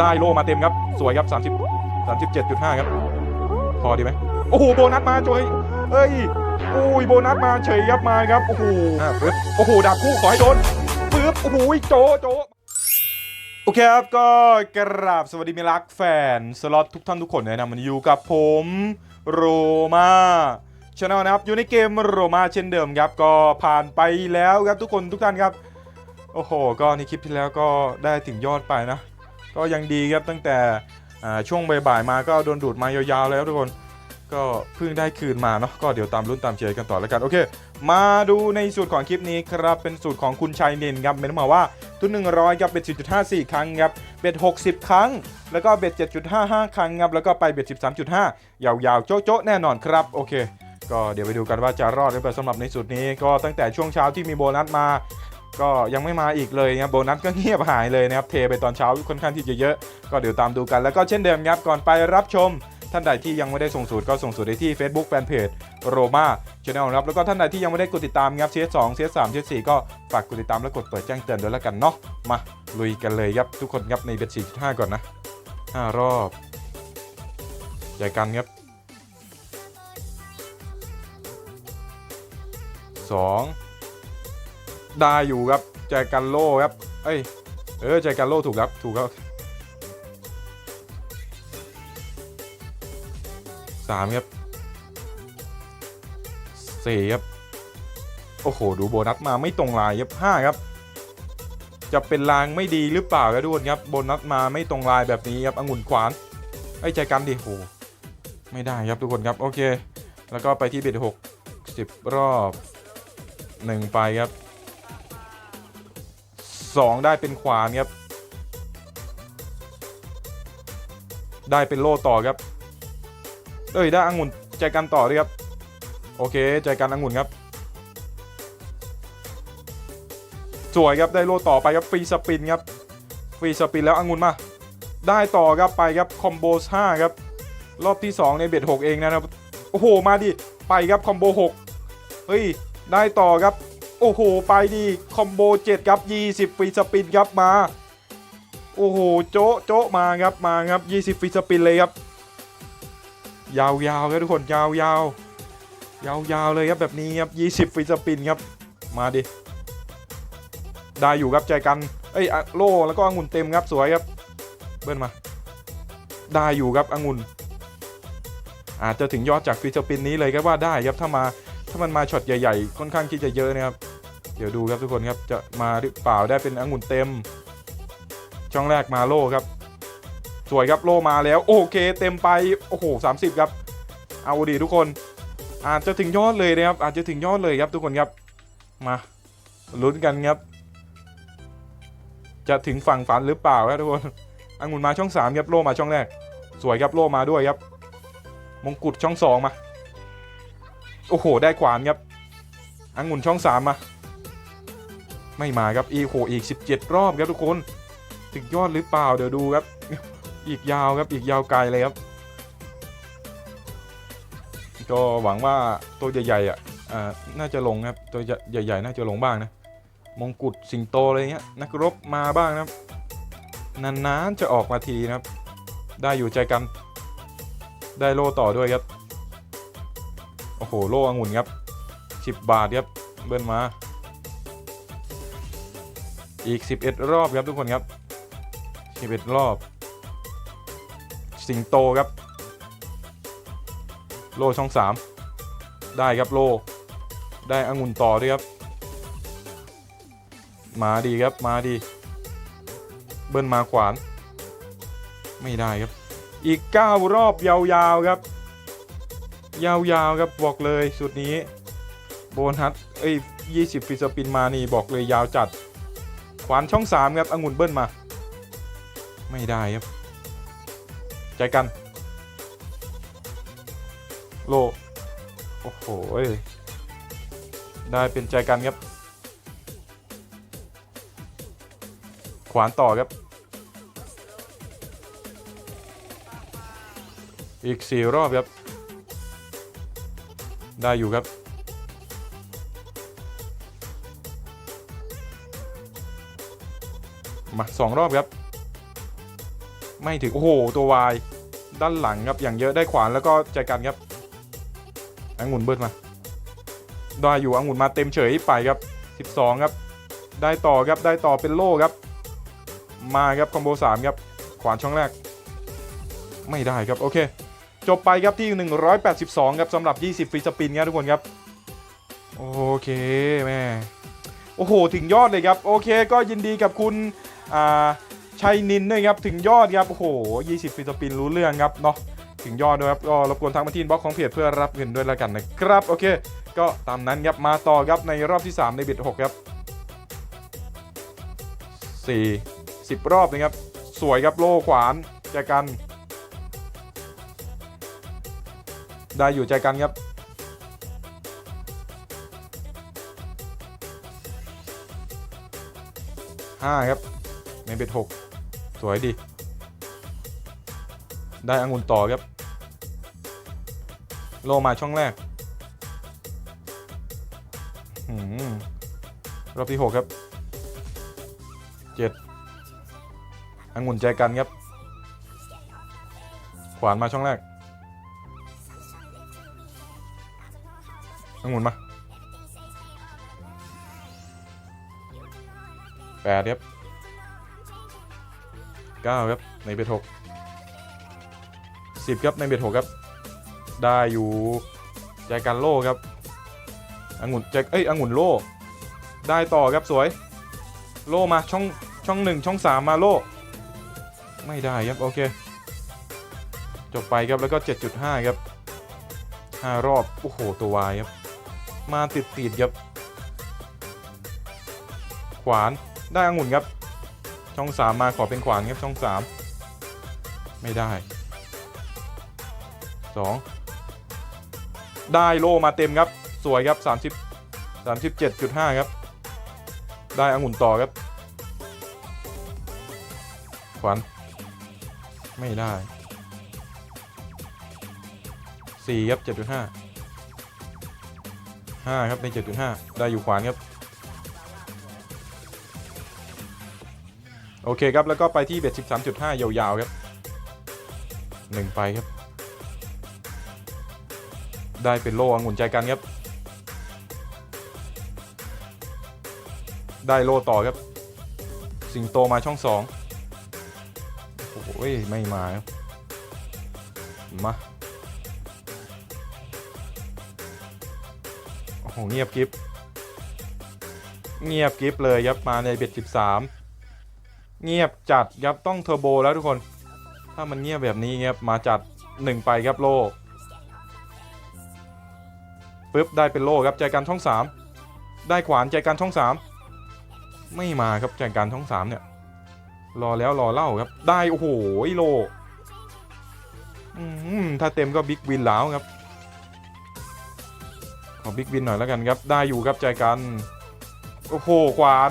ได้โลมาเต็มครับ สวยครับ30 37.5 ครับ พอดีไหมโอ้โหโบนัสมาจอยเอ้ยโอ้ยโบนัสมาเฉยครับมาครับโอ้โหอะปึ๊บโอ้โหดาบคู่ขอให้โดนปึ๊บโอ้โหโจโจโอเคครับก็กราบสวัสดีมิรักแฟน สล็อตทุกท่านทุกคนเลยนะมันอยู่กับผมโรมาชาแนลนะครับอยู่ในเกมโรมาเช่นเดิมครับ ก็ผ่านไปแล้วครับทุกคนทุกท่านครับ โอ้โห ก็ในคลิปที่แล้วก็ได้ถึงยอดไปนะ ก็ยังดีครับตั้งแต่ช่วงบ่ายๆมาก็โดนดูดมายาวๆแล้วทุกคนก็เพิ่งได้คืนมาเนาะก็เดี๋ยวตามรุ่นตามเชียร์กันต่อแล้วกัน โอเค มาดูในสูตรของคลิปนี้ครับ เป็นสูตรของคุณชัยเนนครับเมนมาว่าทุน100ครับเบ็ด10.54 ครั้งครับเบ็ด60 ครั้ง แล้วก็เบ็ด7.55 ครั้งครับแล้วก็ไปเบ็ด13.5 ยาวๆ โจ๊ะๆ แน่นอนครับ โอเค ก็เดี๋ยวไปดูกันว่าจะรอดหรือเปล่าสำหรับในสูตรนี้ก็ตั้งแต่ช่วงเช้าที่มีโบนัสมา ก็ยังไม่มาอีกเลยนะครับโบนัสก็เงียบหายเลยนะครับเทไปตอนเช้าค่อนข้างที่จะเยอะ ก็เดี๋ยวตามดูกันแล้วก็เช่นเดิมครับก่อนไปรับชม ท่านใดที่ยังไม่ได้ส่งสูตรก็ส่งสูตรได้ที่ Facebook Fanpage โรมาช anel นะครับแล้วก็ท่านใดที่ยังไม่ได้กดติดตามครับ CS2 CS3 CS4 ก็ฝากกดติดตามและกดเปิดแจ้งเตือนด้วยแล้วกันเนาะมาลุยกันเลยครับทุกคนครับในเบ็ด4.5ก่อนนะ5รอบใหญ่กันครับสอง ได้อยู่ครับใจกันโล่ครับ เอ้ย เออใจกันโล่ถูกครับ ถูกครับสามครับสี่ครับ โอ้โห ดูโบนัสมาไม่ตรงลายครับห้าครับ จะเป็นลางไม่ดีหรือเปล่าครับทุกคนครับ โบนัสมาไม่ตรงลายแบบนี้ครับองุ่นขวานไอ้ใจกันดิโห ไม่ได้ครับทุกคนครับ โอเค แล้วก็ไปที่เบ็ดหกสิบรอบหนึ่งไปครับ สองได้เป็นขวานครับ ได้เป็นโล่ต่อครับเอ้ยได้อังุ่นใจกันต่อด้วยครับ โอเคใจกันอังุ่นครับ สวยครับได้โล่ต่อไปครับฟรีสปินครับฟรีสปินแล้วอังุ่นมา ได้ต่อครับไปครับคอมโบ5ครับรอบที่ 2 ในเบ็ด6เองนะครับ โอ้โห มาดิ ไปครับคอมโบ6เฮ้ย ได้ต่อครับ โอ้โห ไปดิคอมโบ7ครับ 20ฟรีสปินครับมา โอ้โห โจ๊ะโจ๊ะมาครับมาครับ 20ฟรีสปินเลยครับ ยาวๆครับทุกคนยาวๆยาวๆเลยครับแบบนี้ครับ20ฟรีสปินครับ มาดิ ได้อยู่ครับใจกันเอ้ยโล่แล้วก็องุ่นเต็มครับสวยครับ เบิ้ลมา ได้อยู่ครับองุ่นอาจจะถึงยอดจากฟรีสปินนี้เลยก็ว่าได้ครับถ้ามาถ้ามันมาช็อตใหญ่ ๆ ค่อนข้างที่จะเยอะนะครับ เดี๋ยวดูครับทุกคนครับจะมาหรือเปล่าได้เป็นองุ่นเต็ม ช่องแรกมาโลครับ สวยครับโลมาแล้ว โอเค เต็มไปโอ้โห30 ครับ เอาดีทุกคน อาจจะถึงยอดเลยนะครับ อาจจะถึงยอดเลยครับทุกคนครับมาลุ้นกันครับ จะถึงฝั่งฝันหรือเปล่าครับทุกคนองุ่นมาช่อง3ครับโลมาช่องแรก สวยครับโลมาด้วยครับ มงกุฎช่องสองมาโอ้โห ได้ขวานครับองุ่นช่องสามมา ไม่มาครับอีโหอีก 17 รอบครับทุกคนถึงยอดหรือเปล่าเดี๋ยวดูครับ อีกยาวครับอีกยาวไกลเลยครับ ก็หวังว่าตัวใหญ่ๆอะอ่าน่าจะลงครับตัวใหญ่ๆน่าจะลงบ้างนะมงกุฎสิงโตอะไรเงี้ยนักรบมาบ้างนะครับนานๆจะออกมาทีนะครับ ได้อยู่ใจกันได้โล่ต่อด้วยครับ โอ้โห โล่องุ่นครับ 10 บาทครับ เบิ้ลมา อีก 11 รอบครับทุกคนครับ11รอบ สิงโตครับ โลช่อง 3 ได้ครับโล ได้องุ่นต่อด้วยครับ มาดีครับมาดี เบิ้ลมาขวาน ไม่ได้ครับ อีก 9 รอบยาวๆครับ ยาวๆครับบอกเลยสุดนี้ โบนัสเอ้ย20ฟิสปินมานี่บอกเลยยาวจัด ขวานช่อง 3 ครับองุ่นเบิ้ลมา ไม่ได้ครับ ใจกัน โล โอ้โห ได้เป็นใจกันครับ ขวานต่อครับ อีก 4 รอบครับ ได้อยู่ครับ มา2รอบครับไม่ถึงโอ้โหตัววายด้านหลังครับอย่างเยอะได้ขวานแล้วก็ใจกันครับองุ่นเบิดมาได้อยู่องุ่นมาเต็มเฉยไปครับ 12 ครับ ได้ต่อครับได้ต่อเป็นโล่ครับ มาครับคอมโบ3ครับขวานช่องแรก ไม่ได้ครับโอเค จบไปครับที่ 182 ครับสำหรับ 20ฟรีสปินครับทุกคนครับ โอเคแม่โอ้โห ถึงยอดเลยครับ โอเค ก็ยินดีกับคุณ อ่าชัยนินด้วยครับถึงยอดครับโอ้โห 20ฟรีสปินรู้เรื่องครับเนาะถึงยอดด้วยครับก็รบกวนทางมาที่อินบ็อกของเพจเพื่อรับเงินด้วยแล้วกันนะครับโอเค ก็ตามนั้นครับมาต่อครับในรอบที่ 3 ในบิด6ครับ4 10 รอบนะครับสวยครับโล่ขวานแจกัน ได้อยู่ใจกันครับห้าครับ ในเบ็ดหกสวยดี ได้องุ่นต่อครับ โลมาช่องแรกหืมรอบที่หกครับเจ็ดองุ่นใจกันครับ ขวานมาช่องแรกองุ่นมาแปดครับ เก้าครับในเบ็ดหกสิบครับในเบ็ดหกครับ ได้อยู่ใจกันโล่ครับองุ่นใจเอ้ยองุ่นโล่ ได้ต่อครับสวย โล่มาช่องช่องหนึ่งช่องสามมาโล่ ไม่ได้ครับ โอเค จบไปครับแล้วก็ 7.5 ครับ5รอบ โอ้โห ตัววายครับ มาติดติดๆครับ ขวานได้องุ่นครับ ช่อง3มมาขอเป็นขวานครับช่อง3ไม่ได้2ได้โลมาเต็มครับ สวยครับ30 37.5ครับ ได้องุ่นต่อครับ ขวานไม่ได้4ครับ7.5 5ครับใน7.5ได้อยู่ขวานครับ โอเคครับ แล้วก็ไปที่เบ็ด13.5ยาวๆครับ1ไปครับ ได้เป็นโล่องุ่นใจกันครับ ได้โล่ต่อครับ สิงโตมาช่อง2โอ้โหไม่มาครับมาโอ้โหเงียบกิฟเงียบกิฟเลยครับมาในเบ็ด13 เงียบจัดครับต้องเทอร์โบแล้วทุกคน ถ้ามันเงียบแบบนี้ครับมาจัด1ไปครับโลปึ๊บได้เป็นโลครับใจกันช่อง 3 ได้ขวานใจกันช่อง 3 ไม่มาครับใจกันช่อง 3 เนี่ย รอแล้วรอเล่าครับ ได้โอ้โหโลถ้าเต็มก็บิ๊กวินแล้วครับขอบิ๊กวินหน่อยแล้วกันครับ ได้อยู่ครับใจกัน โอ้โหขวาน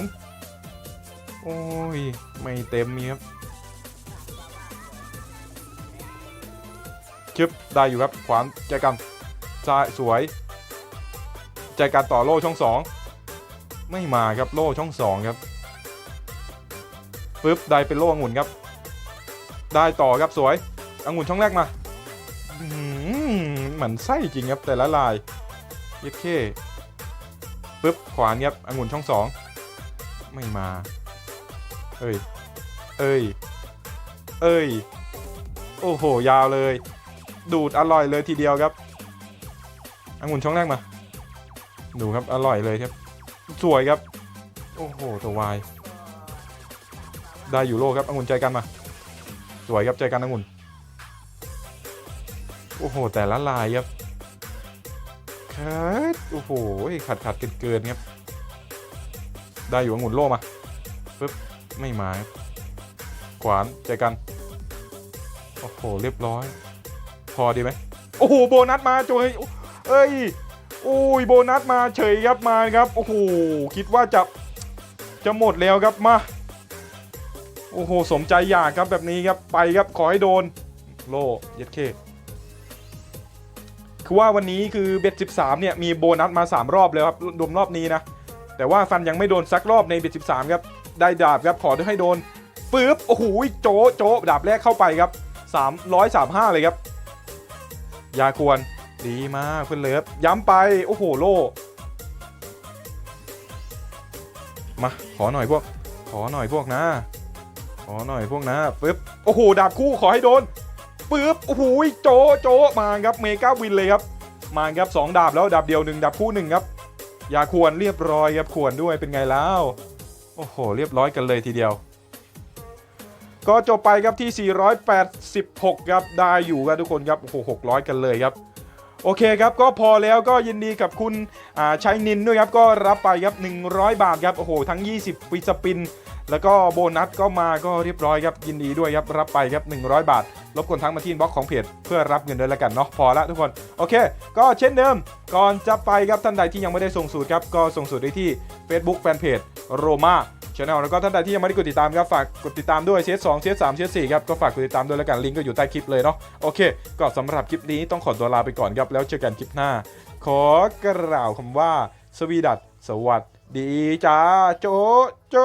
โอ้ย ไม่เต็มมีครับชึบได้อยู่ครับ ขวานใจกันซ้ายสวย ใจกันต่อโล่ช่องสองไม่มาครับโล่ช่องสองครับปึ๊บได้เป็นโล่องุ่นครับ ได้ต่อครับสวยองุ่นช่องแรกมาเหมือนไส้จริงครับแต่ละลายเย็ดเคปึ๊บขวานครับองุ่นช่องสองไม่มา เอ้ย เอ้ย เอ้ย โอ้โห ยาวเลย ดูดอร่อยเลยทีเดียวครับองุ่นช่องแรกมา ดูครับ อร่อยเลยครับ สวยครับ โอ้โห ตัววาย ได้อยู่โลครับองุ่นใจกันมา สวยครับใจกันองุ่น โอ้โห แต่ละลายครับคัดโอ้โห ขัดขัดเกินเกินครับ ได้อยู่องุ่นโลมา ไม่มาขวานใจกัน โอ้โห เรียบร้อย พอดีไหมโอ้โห โบนัสมาโจยเอ้ยโอ้ยโบนัสมาเฉยครับมาครับ โอ้โห คิดว่าจะจะหมดแล้วครับมา โอ้โห สมใจอยากครับแบบนี้ครับ ไปครับ ขอให้โดน โลเย็ดเคคือว่าวันนี้คือเบ็ด13 เนี่ย มีโบนัสมา 3 รอบแล้วครับรวมรอบนี้นะ แต่ว่าฟันยังไม่โดนสักรอบในเบ็ด13 ครับ ได้ดาบครับขอให้โดนปึ๊บโอ้โหโจโจดาบแรกเข้าไปครับ 335 เลยครับยาควรดีมากเพื่อนเลิฟย้ำไป โอ้โหโลมาขอหน่อยพวก ขอหน่อยพวกนะ ขอหน่อยพวกนะปึ๊บโอ้โหดาบคู่ขอให้โดนปึ๊บโอ้โหโจโจมาครับเมกาวินเลยครับ มาครับสองดาบแล้วดาบเดียวหนึ่งดาบคู่หนึ่งครับ ยาควรเรียบร้อยครับควรด้วยเป็นไงแล้ว โอ้โห เรียบร้อยกันเลยทีเดียว ก็จบไปครับที่ 486 ครับ ได้อยู่ครับทุกคนครับ โอ้โห 600 กันเลยครับ โอเคครับ ก็พอแล้วก็ยินดีกับคุณชัยนินด้วยครับ ก็รับไปครับ 100 บาทครับ โอ้โห ทั้ง 20ฟิสปิน แล้วก็โบนัสก็มาก็เรียบร้อยครับยินดีด้วยครับรับไปครับ 100 บาท รบกวนทั้งมาที่อินบ็อกของเพจเพื่อรับเงินด้วยแล้วกันเนาะพอละทุกคน โอเค ก็เช่นเดิม ก่อนจะไปครับท่านใดที่ยังไม่ได้ส่งสูตรครับ ก็ส่งสูตรได้ที่ Facebook Fanpage Roma Channel แล้วก็ท่านใดที่ยังไม่ได้กดติดตามครับฝากกดติดตามด้วยเชสสองเชสสามเชสสี่ครับก็ฝากกดติดตามด้วยแล้วกันลิงก์ก็อยู่ใต้คลิปเลยเนาะโอเค ก็สำหรับคลิปนี้ต้องขอตัวลาไปก่อนครับแล้วเจอกันคลิปหน้า ขอกล่าวคำว่า สวีดัสสวัสดีจ้าโจโจ